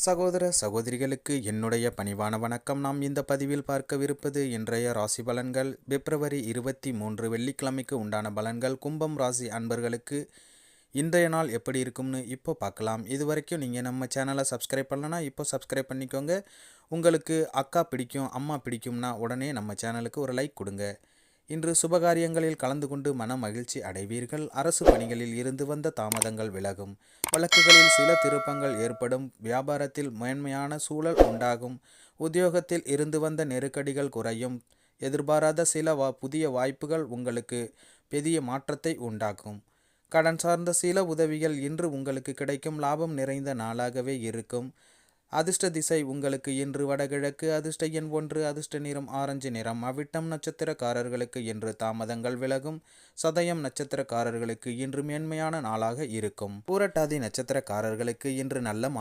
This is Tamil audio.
சகோதர சகோதரிகளுக்கு என்னுடைய பணிவான வணக்கம். நாம் இந்த பதிவில் பார்க்கவிருப்பது இன்றைய ராசி பலன்கள். பிப்ரவரி இருபத்தி மூன்று வெள்ளிக்கிழமைக்கு உண்டான பலன்கள். கும்பம் ராசி அன்பர்களுக்கு இன்றைய நாள் எப்படி இருக்கும்னு இப்போ பார்க்கலாம். இது வரைக்கும் நீங்கள் நம்ம சேனலை சப்ஸ்கிரைப் பண்ணலன்னா இப்போ சப்ஸ்கிரைப் பண்ணிக்கோங்க. உங்களுக்கு அக்கா பிடிக்கும் அம்மா பிடிக்கும்னா உடனே நம்ம சேனலுக்கு ஒரு லைக் கொடுங்க. இன்று சுபகாரியங்களில் கலந்து கொண்டு மன மகிழ்ச்சி அடைவீர்கள். அரசு பணிகளில் இருந்து வந்த தாமதங்கள் விலகும். வழக்குகளில் சில திருப்பங்கள் ஏற்படும். வியாபாரத்தில் மேன்மையான சூழல் உண்டாகும். உத்தியோகத்தில் இருந்து வந்த நெருக்கடிகள் குறையும். எதிர்பாராத சில வா புதிய வாய்ப்புகள் உங்களுக்கு பெரிய மாற்றத்தை உண்டாக்கும். கடன் சார்ந்த சில உதவிகள் இன்று உங்களுக்கு கிடைக்கும். லாபம் நிறைந்த நாளாகவே இருக்கும். அதிர்ஷ்ட திசை உங்களுக்கு இன்று வடகிழக்கு அதிர்ஷ்ட எண் ஒன்று அதிர்ஷ்ட நிறம் ஆரஞ்சு நிறம். அவிட்டம் நட்சத்திரக்காரர்களுக்கு இன்று தாமதங்கள் விலகும். சதயம் நட்சத்திரக்காரர்களுக்கு இன்று மேன்மையான நாளாக இருக்கும். பூரட்டாதி நட்சத்திரக்காரர்களுக்கு இன்று நல்ல